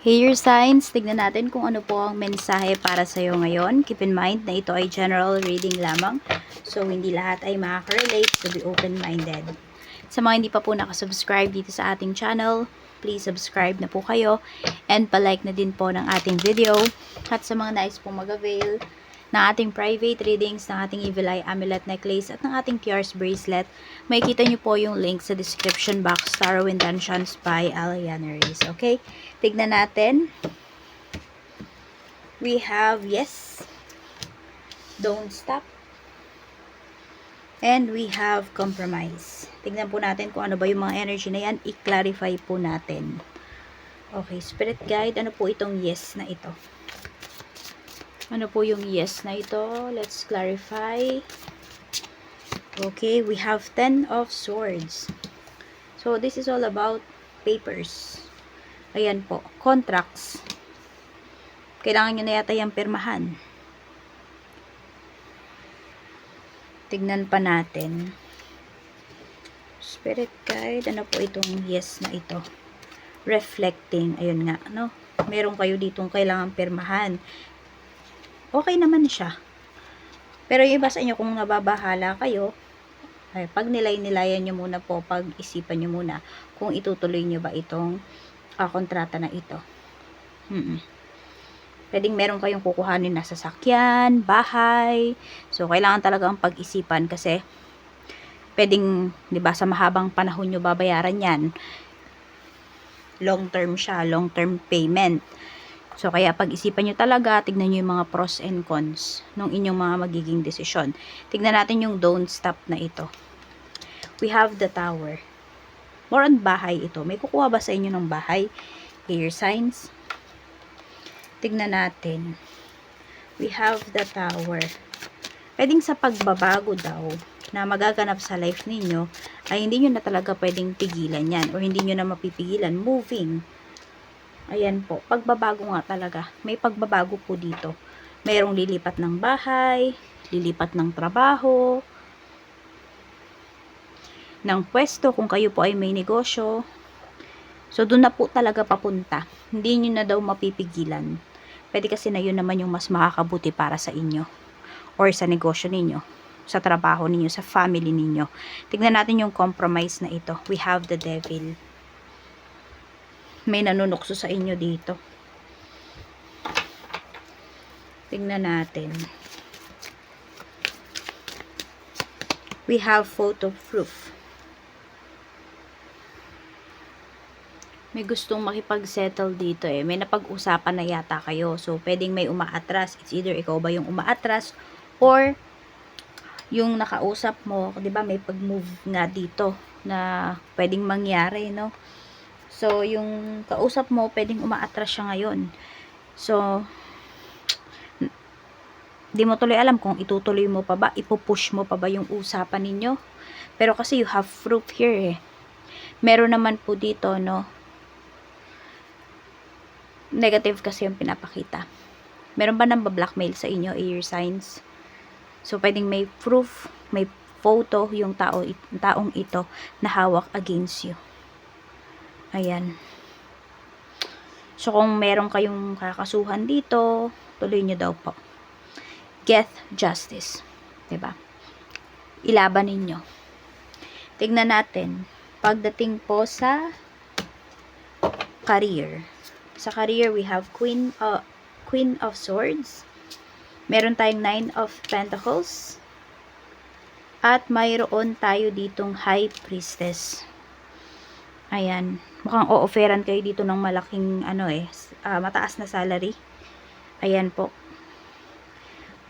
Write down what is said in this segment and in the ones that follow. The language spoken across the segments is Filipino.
Your signs, tignan natin kung ano po ang mensahe para sa iyo ngayon. Keep in mind na ito ay general reading lamang. So, hindi lahat ay makaka-relate. So, be open-minded. Sa mga hindi pa po nakasubscribe dito sa ating channel, please subscribe na po kayo. And palike na din po ng ating video. At sa mga nais pong mag-avail ng ating private readings, ng ating Evil Eye Amulet Necklace at ng ating Pierce Bracelet, makikita nyo po yung link sa description box, Tarot Intentions by Aliana. Okay? Tignan natin. We have yes. Don't stop. And we have compromise. Tignan po natin kung ano ba yung mga energy na yan. I-clarify po natin. Okay, spirit guide. Ano po itong yes na ito? Ano po yung yes na ito? Let's clarify. Okay, we have 10 of swords. So, this is all about papers. Ayan po, contracts. Kailangan nyo na yata yung pirmahan. Tignan pa natin. Spirit guide, ano po itong yes na ito? Reflecting, ayun nga, no? Meron kayo ditong kailangan pirmahan. Okay naman siya. Pero yung iba sa inyo, kung nababahala kayo, ay, pag nilay-nilayan nyo muna po, pag-isipan nyo muna kung itutuloy nyo ba itong uh, kontrata na ito. Hmm. Pwedeng meron kayong kukuhanin na sasakyan, bahay. So, kailangan talagang pag-isipan kasi pwedeng, di ba, sa mahabang panahon nyo babayaran yan. Long term siya, long term payment. So, kaya pag-isipan nyo talaga, tignan nyo yung mga pros and cons ng inyong mga magiging desisyon. Tignan natin yung don't stop na ito. We have the tower. More on bahay ito. May kukuha ba sa inyo ng bahay? Air signs. Tignan natin. We have the tower. Pwedeng sa pagbabago daw na magaganap sa life ninyo, ay hindi nyo na talaga pwedeng pigilan yan or hindi nyo na mapipigilan. Moving Ayan po, pagbabago nga talaga. May pagbabago po dito. Mayroong lilipat ng bahay, lilipat ng trabaho, ng pwesto kung kayo po ay may negosyo. So, doon na po talaga papunta. Hindi nyo na daw mapipigilan. Pwede kasi na yun naman yung mas makakabuti para sa inyo or sa negosyo ninyo, sa trabaho ninyo, sa family ninyo. Tignan natin yung compromise na ito. We have the devil may nanunukso sa inyo dito. Tingnan natin. We have photo proof. May gustong makipag-settle dito eh. May napag-usapan na yata kayo. So, pwedeng may umaatras. It's either ikaw ba yung umaatras or yung nakausap mo, 'di ba? May pag-move nga dito na pwedeng mangyari, no? So, yung kausap mo, pwedeng umaatras siya ngayon. So, di mo tuloy alam kung itutuloy mo pa ba, ipupush mo pa ba yung usapan ninyo. Pero kasi you have proof here eh. Meron naman po dito, no, negative kasi yung pinapakita. Meron ba nang blackmail sa inyo, air signs? So, pwedeng may proof, may photo yung tao, taong ito na hawak against you. Ayan. So, kung meron kayong kakasuhan dito, tuloy nyo daw po. Get justice. ba? Diba? Ilaban ninyo. Tignan natin. Pagdating po sa career. Sa career, we have Queen, uh, Queen of Swords. Meron tayong Nine of Pentacles. At mayroon tayo ditong High Priestess. Ayan. Mukhang o-offeran kayo dito ng malaking, ano eh, uh, mataas na salary. Ayan po.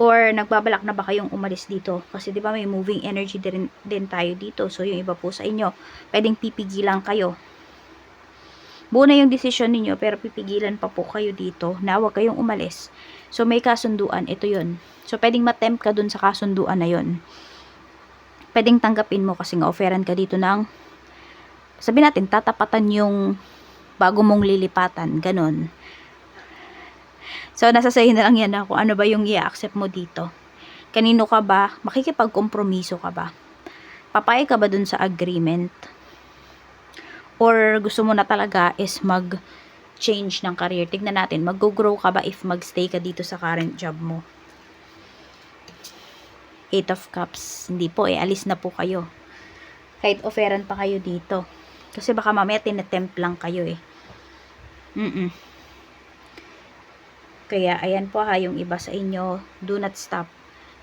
Or, nagbabalak na ba kayong umalis dito? Kasi, di ba may moving energy din, din tayo dito. So, yung iba po sa inyo, pwedeng pipigilan kayo. Buo na yung desisyon ninyo, pero pipigilan pa po kayo dito na huwag kayong umalis. So, may kasunduan. Ito yun. So, pwedeng matempt ka dun sa kasunduan na yun. Pwedeng tanggapin mo kasi nga offeran ka dito ng sabi natin, tatapatan yung bago mong lilipatan. Ganon. So, nasa sa'yo na lang yan kung ano ba yung i-accept mo dito. Kanino ka ba? Makikipagkompromiso ka ba? Papayag ka ba dun sa agreement? Or gusto mo na talaga is mag change ng career. Tignan natin, mag-grow ka ba if magstay ka dito sa current job mo? Eight of Cups. Hindi po eh, alis na po kayo. Kahit offeran pa kayo dito. Kasi baka mamaya tinetempt lang kayo eh. Mm Kaya, ayan po ha, yung iba sa inyo, do not stop.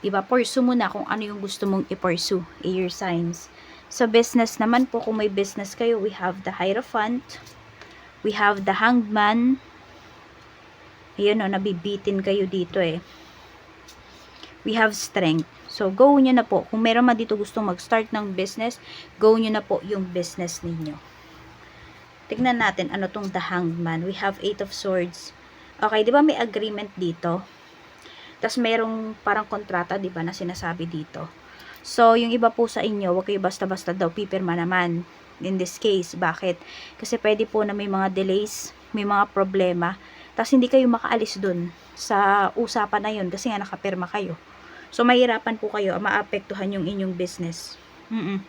Diba, pursue mo na kung ano yung gusto mong i-pursue, air signs. Sa business naman po, kung may business kayo, we have the Hierophant, we have the Hanged Man, Ayan o, nabibitin kayo dito eh. We have strength. So, go nyo na po. Kung meron man dito gustong mag-start ng business, go nyo na po yung business ninyo. Tignan natin ano tong the hanged man. We have eight of swords. Okay, di ba may agreement dito? Tapos merong parang kontrata, di ba, na sinasabi dito. So, yung iba po sa inyo, wag kayo basta-basta daw pipirma naman. In this case, bakit? Kasi pwede po na may mga delays, may mga problema, tapos hindi kayo makaalis dun sa usapan na yun kasi nga nakapirma kayo. So, mahirapan po kayo, maapektuhan yung inyong business. Mm-mm.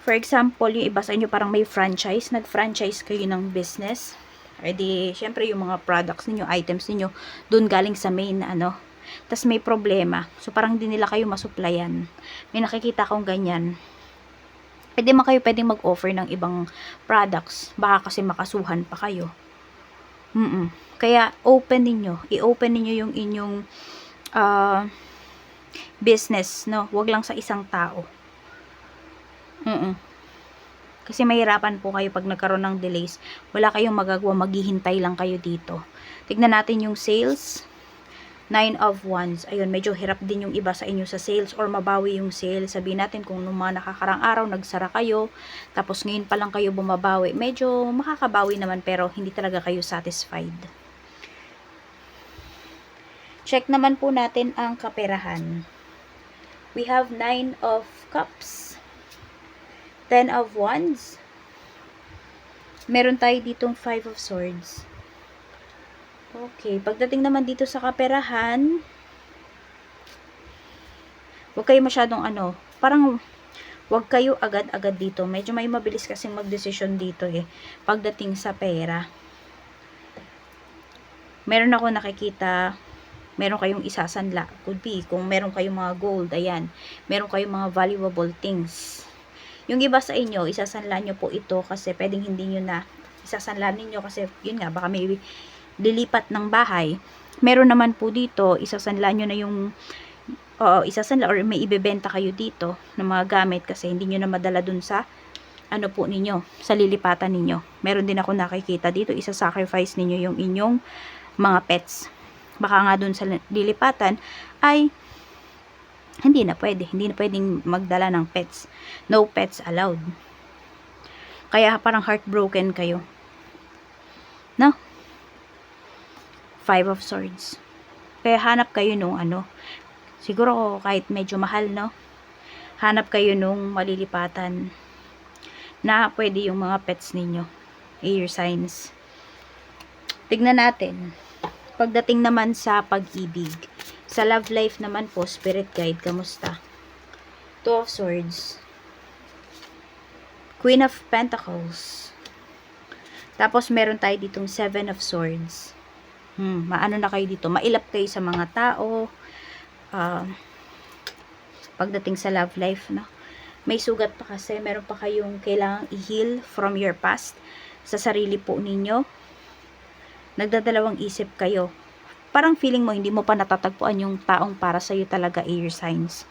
For example, yung iba sa inyo parang may franchise, nag-franchise kayo ng business. E syempre yung mga products ninyo, items ninyo, dun galing sa main, ano. Tapos may problema. So, parang hindi nila kayo masuplayan. May nakikita akong ganyan. Pwede man kayo pwedeng mag-offer ng ibang products. Baka kasi makasuhan pa kayo. Mm Kaya, open ninyo. I-open ninyo yung inyong uh, business, no? Huwag lang sa isang tao. Mm Kasi mahirapan po kayo pag nagkaroon ng delays. Wala kayong magagawa, maghihintay lang kayo dito. Tignan natin yung sales. Nine of Wands. Ayun, medyo hirap din yung iba sa inyo sa sales or mabawi yung sales. Sabihin natin kung nung mga nakakarang araw, nagsara kayo, tapos ngayon pa lang kayo bumabawi. Medyo makakabawi naman pero hindi talaga kayo satisfied. Check naman po natin ang kaperahan. We have nine of cups. Ten of wands. Meron tayo ditong five of swords. Okay, pagdating naman dito sa kaperahan, huwag kayo masyadong ano, parang huwag kayo agad-agad dito. Medyo may mabilis kasing magdesisyon dito eh, pagdating sa pera. Meron ako nakikita, meron kayong isasanla. Could be, kung meron kayong mga gold, ayan. Meron kayong mga valuable things. Yung iba sa inyo, isasanla nyo po ito kasi pwedeng hindi nyo na isasanla ninyo kasi yun nga, baka may lilipat ng bahay. Meron naman po dito, isasanla nyo na yung oo, isasanla or may ibebenta kayo dito ng mga gamit kasi hindi nyo na madala dun sa ano po ninyo, sa lilipatan ninyo. Meron din ako nakikita dito, isa-sacrifice ninyo yung inyong mga pets. Baka nga dun sa lilipatan ay hindi na pwede. Hindi na pwedeng magdala ng pets. No pets allowed. Kaya parang heartbroken kayo. No? Five of Swords. Kaya hanap kayo nung ano. Siguro kahit medyo mahal, no? Hanap kayo nung malilipatan na pwede yung mga pets ninyo. Air signs. Tignan natin. Pagdating naman sa pag-ibig. Sa love life naman po, spirit guide, kamusta? Two of Swords. Queen of Pentacles. Tapos, meron tayo ditong Seven of Swords. Hmm, maano na kayo dito? Mailap kayo sa mga tao. Uh, pagdating sa love life, no? May sugat pa kasi. Meron pa kayong kailangang i-heal from your past sa sarili po ninyo. Nagdadalawang isip kayo. Parang feeling mo, hindi mo pa natatagpuan yung taong para sa'yo talaga air signs.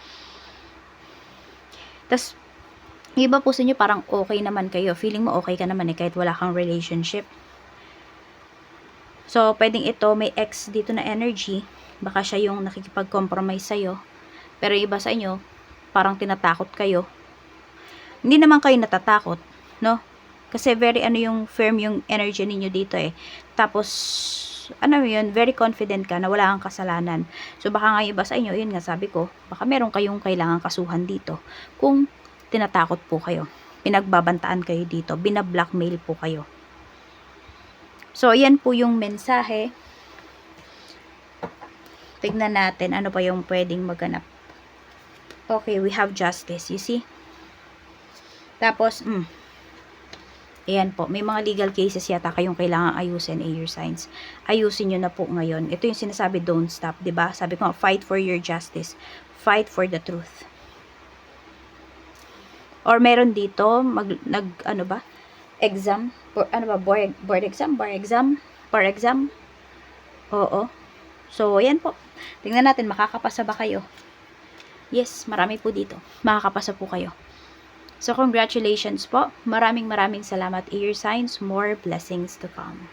Tapos, iba po sa inyo, parang okay naman kayo. Feeling mo okay ka naman eh, kahit wala kang relationship. So, pwedeng ito, may ex dito na energy. Baka siya yung nakikipag-compromise sa'yo. Pero iba sa inyo, parang tinatakot kayo. Hindi naman kayo natatakot, no? Kasi very ano yung firm yung energy ninyo dito eh. Tapos, ano yun, very confident ka na wala kang kasalanan. So, baka nga iba sa inyo, yun nga sabi ko, baka meron kayong kailangan kasuhan dito. Kung tinatakot po kayo, pinagbabantaan kayo dito, binablockmail po kayo. So, yan po yung mensahe. Tignan natin ano pa yung pwedeng maganap. Okay, we have justice, you see? Tapos, mm, Ayan po, may mga legal cases yata kayong kailangan ayusin, air signs. Ayusin nyo na po ngayon. Ito yung sinasabi, don't stop, ba Sabi ko fight for your justice. Fight for the truth. Or meron dito, mag, nag, ano ba, exam, or, ano ba, board, board exam, bar exam, bar exam. Oo. So, ayan po. Tingnan natin, makakapasa ba kayo? Yes, marami po dito. Makakapasa po kayo. So, congratulations po. Maraming maraming salamat, ear signs. More blessings to come.